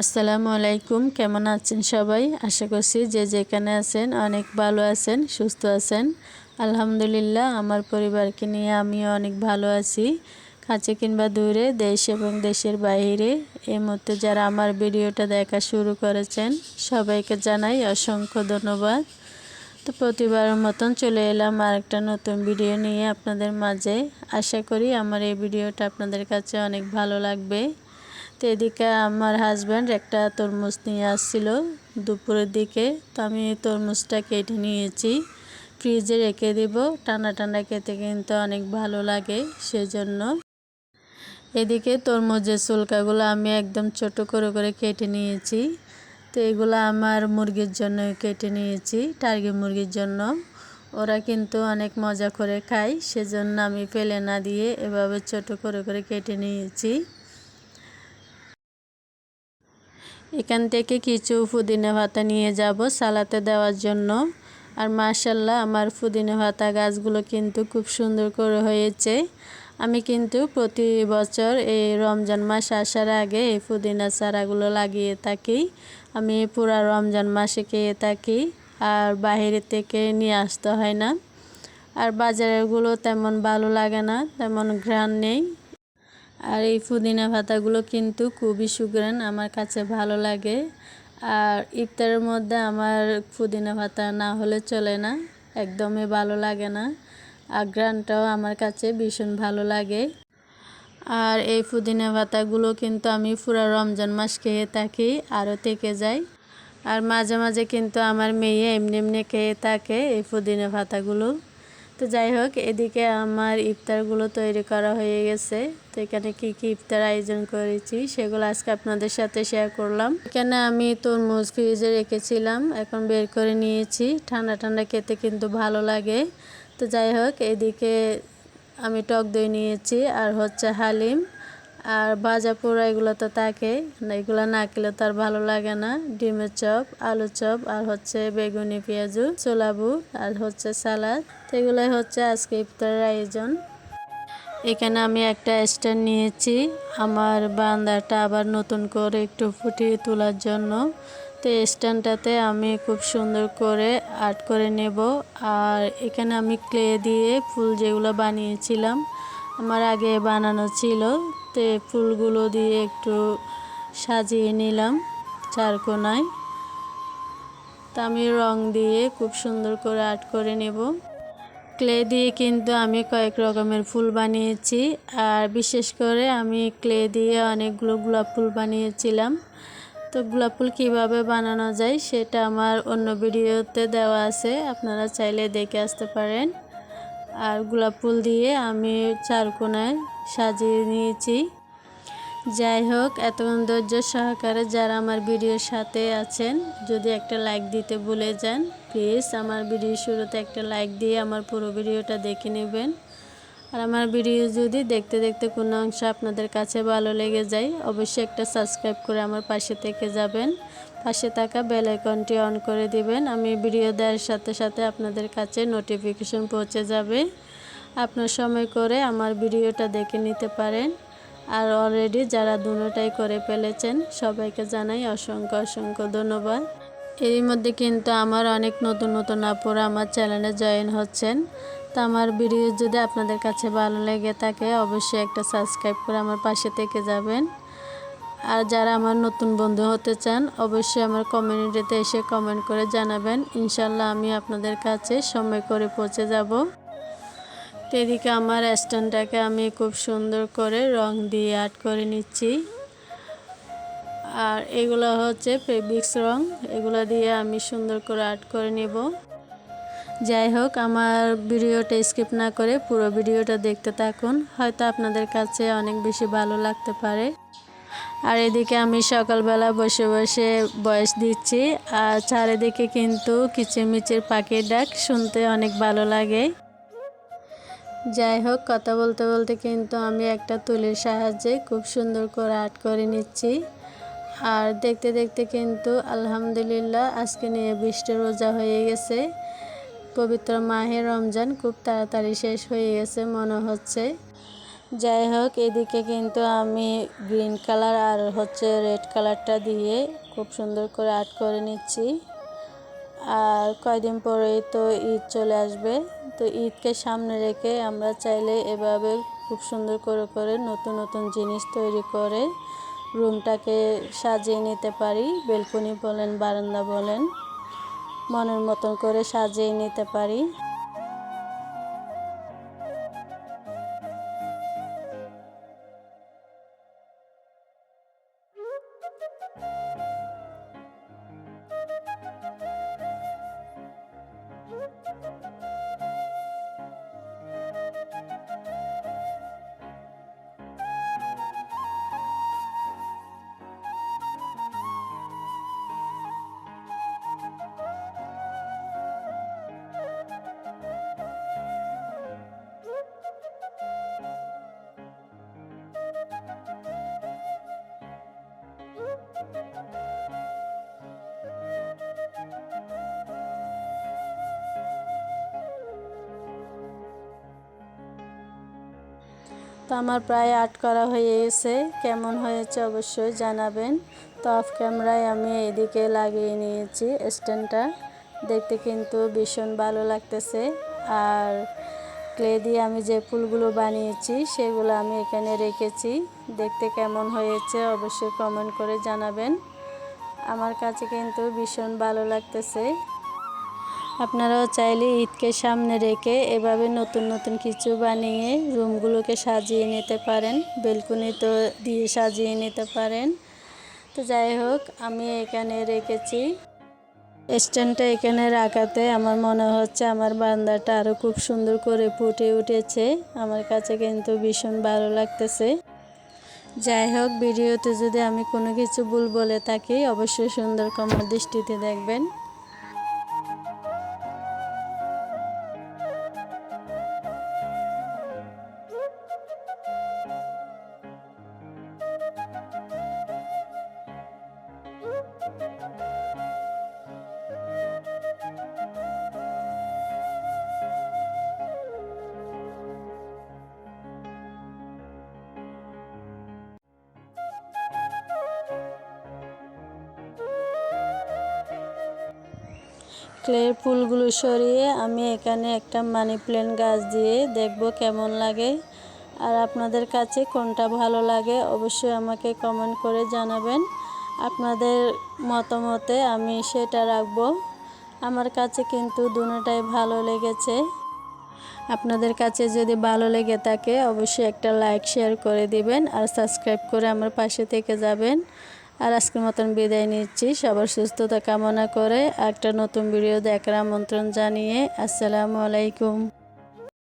আসসালামু আলাইকুম, কেমন আছেন সবাই? আশা করছি যে যেখানে আছেন অনেক ভালো আছেন, সুস্থ আছেন। আলহামদুলিল্লাহ, আমার পরিবারকে নিয়ে আমিও অনেক ভালো আছি। কাছে কিংবা দূরে, দেশ এবং দেশের বাইরে, এই মুহূর্তে যারা আমার ভিডিওটা দেখা শুরু করেছেন, সবাইকে জানাই অসংখ্য ধন্যবাদ। তো প্রতিবারের মতন চলে এলাম আর একটা নতুন ভিডিও নিয়ে আপনাদের মাঝে। আশা করি আমার এই ভিডিওটা আপনাদের কাছে অনেক ভালো লাগবে। তো এদিকে আমার হাজব্যান্ড একটা তরমুজ নিয়ে আসছিল দুপুরের দিকে। তো আমি তরমুজটা কেটে নিয়েছি। ফ্রিজে রেখে দিব। ঠান্ডা ঠান্ডা খেতে কিন্তু অনেক ভালো লাগে সেজন্য। এদিকে তরমুজের চুলকাগুলো আমি একদম ছোট করে করে কেটে নিয়েছি। তো এগুলো আমার মুরগির জন্য কেটে নিয়েছি, টার্গি মুরগির জন্য। ওরা কিন্তু অনেক মজা করে খায়, সেজন্য আমি ফেলে না দিয়ে এভাবে ছোট করে করে কেটে নিয়েছি। এখান থেকে কিছু পুদিনা ভাতা নিয়ে যাব সালাতে দেওয়ার জন্য। আর মাশাল্লাহ, আমার পুদিনা ভাতা গাছগুলো কিন্তু খুব সুন্দর করে হয়েছে। আমি কিন্তু প্রতি বছর এই রমজান মাস আসার আগে এই পুদিনা চারাগুলো লাগিয়ে থাকি। আমি পুরা রমজান মাসে খেয়ে থাকি, আর বাহিরে থেকে নিয়ে আসতে হয় না। আর বাজারেরগুলো তেমন ভালো লাগে না, তেমন ঘ্রাণ নেই। আর এই পুদিনা পাতাগুলো কিন্তু খুবই সুগ্রান আমার কাছে ভালো লাগে। আর ইফতারের মধ্যে আমার পুদিনা পাতা না হলে চলে না, একদমই ভালো লাগে না। আর গ্রানটাও আমার কাছে ভীষণ ভালো লাগে। আর এই পুদিনা পাতাগুলো কিন্তু আমি পুরো রমজান মাস খেয়ে থাকি, আরও থেকে যাই আর মাঝে মাঝে কিন্তু আমার মেয়ে এমনি এমনি খেয়ে থাকে এই পুদিনা পাতাগুলো। তো যাই হোক, এদিকে আমার ইফতারগুলো তৈরি করা হয়ে গেছে। তো এখানে কি কি ইফতার আয়োজন করেছি সেগুলো আজকে আপনাদের সাথে শেয়ার করলাম। এখানে আমি তরমুজ ফ্রিজে রেখেছিলাম, এখন বের করে নিয়েছি। ঠান্ডা ঠান্ডা খেতে কিন্তু ভালো লাগে। তো যাই হোক, এদিকে আমি টক দই নিয়েছি আর হচ্ছে হালিম। আর ভাজা পোড়া এগুলো তো থাকে, এগুলো না খেলে তো আর ভালো লাগে না। ডিমের চপ আলু চপ, আর হচ্ছে বেগুনি, পেঁয়াজু ছোলাবু আর হচ্ছে সালাদ। এগুলোই হচ্ছে আজকে ইফতারের আয়োজন। এখানে আমি একটা স্ট্যান্ড নিয়েছি, আমার বান্দাটা আবার নতুন করে একটু ফুটিয়ে তোলার জন্য। তো স্ট্যান্ডটাতে আমি খুব সুন্দর করে আর্ট করে নেব, আর এখানে আমি ক্লে দিয়ে ফুল যেগুলো বানিয়েছিলাম আমার আগে বানানো ছিল, তে ফুলগুলো দিয়ে একটু সাজিয়ে নিলাম চারকোনায় তা আমি রং দিয়ে খুব সুন্দর করে আর্ট করে নেব। ক্লে দিয়ে কিন্তু আমি কয়েক রকমের ফুল বানিয়েছি, আর বিশেষ করে আমি ক্লে দিয়ে অনেকগুলো গোলাপ ফুল বানিয়েছিলাম। তো গোলাপ ফুল কীভাবে বানানো যায় সেটা আমার অন্য ভিডিওতে দেওয়া আছে, আপনারা চাইলে দেখে আসতে পারেন। আর গোলাপ ফুল দিয়ে আমি চারকোনায় সাজিয়ে নিয়েছি। যাই হোক এত ধৈর্য সহকারে যারা আমার ভিডিওর সাথে আছেন, যদি একটা লাইক দিতে ভুলে যান প্লিজ আমার ভিডিও শুরুতে একটা লাইক দিয়ে আমার পুরো ভিডিওটা দেখে নেবেন। আর আমার ভিডিও যদি দেখতে দেখতে কোনো অংশ আপনাদের কাছে ভালো লেগে যায়, অবশ্যই একটা সাবস্ক্রাইব করে আমার পাশে থেকে যাবেন। পাশে থাকা বেল আইকনটি অন করে দিবেন। আমি ভিডিও দেওয়ার সাথে সাথে আপনাদের কাছে নোটিফিকেশন পৌঁছে যাবে। আপনার সময় করে আমার ভিডিওটা দেখে নিতে পারেন। আর অলরেডি যারা দুটোটাই করে ফেলেছেন, সবাইকে জানাই অসংখ্য অসংখ্য ধন্যবাদ। এরই মধ্যে কিন্তু আমার অনেক নতুন নতুন আপুরা আমার চ্যানেলে জয়েন হচ্ছেন। তো আমার ভিডিও যদি আপনাদের কাছে ভালো লেগে থাকে, অবশ্যই একটা সাবস্ক্রাইব করে আমার পাশে থেকে যাবেন। আর যারা আমার নতুন বন্ধু হতে চান, অবশ্যই আমার কমিউনিটিতে এসে কমেন্ট করে জানাবেন। ইনশাল্লাহ আমি আপনাদের কাছে সময় করে পৌঁছে যাব। তো এদিকে আমার স্ট্যান্ডটাকে আমি খুব সুন্দর করে রং দিয়ে আর্ট করে নিচ্ছি। আর এগুলো হচ্ছে ফেব্রিক্স রং। এগুলো দিয়ে আমি সুন্দর করে আর্ট করে নেব। যাই হোক, আমার ভিডিওটা স্কিপ না করে পুরো ভিডিওটা দেখতে থাকুন। হয়তো আপনাদের কাছে অনেক বেশি ভালো লাগতে পারে। আর এদিকে আমি সকালবেলা বসে বসে বয়স দিচ্ছি, আর চারিদিকে কিন্তু কিচিরমিচির পাখির ডাক শুনতে অনেক ভালো লাগে। যাই হোক, কথা বলতে বলতে কিন্তু আমি একটা তুলির সাহায্যে খুব সুন্দর করে আর্ট করে নিচ্ছি। আর দেখতে দেখতে কিন্তু আলহামদুলিল্লাহ, আজকে নিয়ে বৃষ্টি রোজা হয়ে গেছে। পবিত্র মাহে রমজান খুব তাড়াতাড়ি শেষ হয়ে গেছে, মনে হচ্ছে। যাই হোক, এদিকে কিন্তু আমি গ্রিন কালার আর হচ্ছে রেড কালারটা দিয়ে খুব সুন্দর করে আর্ট করে নিচ্ছি। আর কয়দিন পরেই তো ঈদ চলে আসবে। তো ঈদকে সামনে রেখে আমরা চাইলে এভাবে খুব সুন্দর করে করে নতুন নতুন জিনিস তৈরি করে রুমটাকে সাজিয়ে নিতে পারি। বেলকনি বলেন, বারান্দা বলেন। মনের মতন করে সাজিয়ে নিতে পারি। তো আমার প্রায় আর্ট করা হয়ে গেছে। কেমন হয়েছে অবশ্যই জানাবেন। তো অফ ক্যামেরায় আমি এদিকে লাগিয়ে নিয়েছি স্ট্যান্ডটা। দেখতে কিন্তু ভীষণ ভালো লাগতেছে। আর ক্লে দিয়ে আমি যে ফুলগুলো বানিয়েছি, সেগুলো আমি এখানে রেখেছি। দেখতে কেমন হয়েছে অবশ্যই কমেন্ট করে জানাবেন। আমার কাছে কিন্তু ভীষণ ভালো লাগতেছে। আপনারাও চাইলে ঈদকে সামনে রেখে এভাবে নতুন নতুন কিছু বানিয়ে রুমগুলোকে সাজিয়ে নিতে পারেন, বেলকুনি তো দিয়ে সাজিয়ে নিতে পারেন। তো যাই হোক, আমি এখানে রেখেছি। স্ট্যান্ডটা এখানে রাখাতে আমার মনে হচ্ছে আমার বান্দাটা আরও খুব সুন্দর করে ফুটে উঠেছে। আমার কাছে কিন্তু ভীষণ ভালো লাগতেছে। যাই হোক, ভিডিওতে যদি আমি কোনো কিছু ভুল বলে থাকি, অবশ্যই সুন্দর কমার দৃষ্টিতে দেখবেন। ক্লের ফুলগুলো সরিয়ে আমি এখানে একটা মানি প্ল্যান্ট গাছ দিয়ে দেখব কেমন লাগে। আর আপনাদের কাছে কোনটা ভালো লাগে অবশ্যই আমাকে কমেন্ট করে জানাবেন। আপনাদের মতামতে আমি সেটা রাখব। আমার কাছে কিন্তু দুটোটাই ভালো লেগেছে। আপনাদের কাছে যদি ভালো লেগে থাকে অবশ্যই একটা লাইক, শেয়ার করে দিবেন আর সাবস্ক্রাইব করে আমার পাশে থেকে যাবেন। আর আজকের মতন বিদায় নিচ্ছি। সবার সুস্থতা কামনা করে একটা নতুন ভিডিও দেখার আমন্ত্রণ জানিয়ে আসসালামু আলাইকুম।